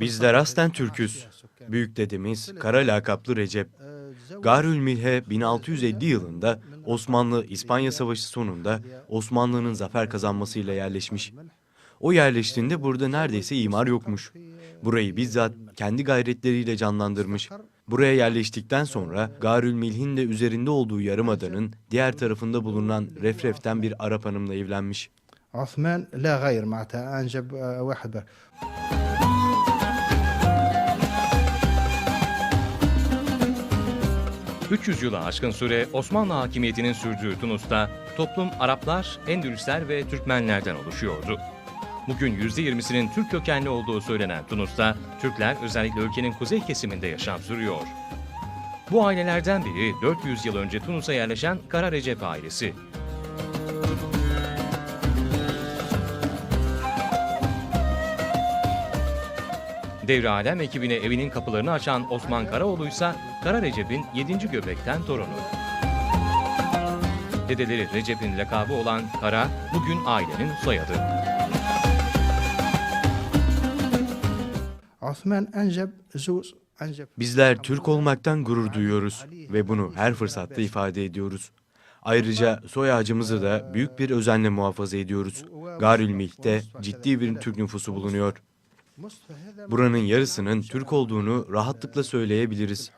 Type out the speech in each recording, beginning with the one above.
Biz de rasten Türküz. Büyük dedemiz Kara lakaplı Recep. Garül Milhe 1650 yılında Osmanlı-İspanya Savaşı sonunda Osmanlı'nın zafer kazanmasıyla yerleşmiş. O yerleştiğinde burada neredeyse imar yokmuş. Burayı bizzat kendi gayretleriyle canlandırmış. Buraya yerleştikten sonra Garül Milh'in de üzerinde olduğu yarımadanın diğer tarafında bulunan Refref'ten bir Arap hanımla evlenmiş. عثمان لا غير معناتها أنجب آه، واحد بر. 300 yılı aşkın süre Osmanlı hakimiyetinin sürdüğü Tunus'ta toplum Araplar, Endülüsler ve Türkmenlerden oluşuyordu. Bugün %20'sinin Türk kökenli olduğu söylenen Tunus'ta Türkler özellikle ülkenin kuzey kesiminde yaşam sürüyor. Bu ailelerden biri 400 yıl önce Tunus'a yerleşen Kara Recep ailesi. Devre Alem ekibine evinin kapılarını açan Osman Karaoğlu ise Kara Recep'in 7. göbekten torunu. Dedeleri Recep'in lakabı olan Kara bugün ailenin soyadı. Osman Encep Zeus Bizler Türk olmaktan gurur duyuyoruz ve bunu her fırsatta ifade ediyoruz. Ayrıca soy ağacımızı da büyük bir özenle muhafaza ediyoruz. Garülmih'te ciddi bir Türk nüfusu bulunuyor. Buranın yarısının Türk olduğunu rahatlıkla söyleyebiliriz.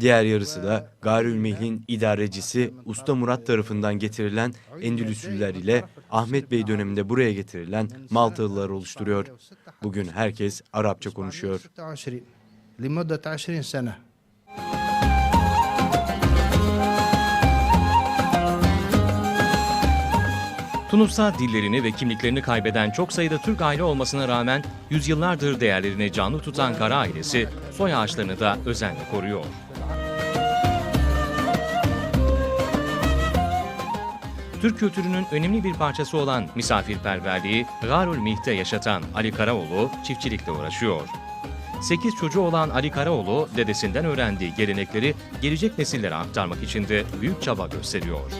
Diğer yarısı da Garülmih'in idarecisi Usta Murat tarafından getirilen Endülüslüler ile Ahmet Bey döneminde buraya getirilen Maltalılar oluşturuyor. Bugün herkes Arapça konuşuyor. Tunus'ta dillerini ve kimliklerini kaybeden çok sayıda Türk aile olmasına rağmen yüzyıllardır değerlerini canlı tutan Kara ailesi soy ağaçlarını da özenle koruyor. Türk kültürünün önemli bir parçası olan misafirperverliği Garul Mih'te yaşatan Ali Karaoğlu çiftçilikle uğraşıyor. 8 çocuğu olan Ali Karaoğlu dedesinden öğrendiği gelenekleri gelecek nesillere aktarmak için de büyük çaba gösteriyor.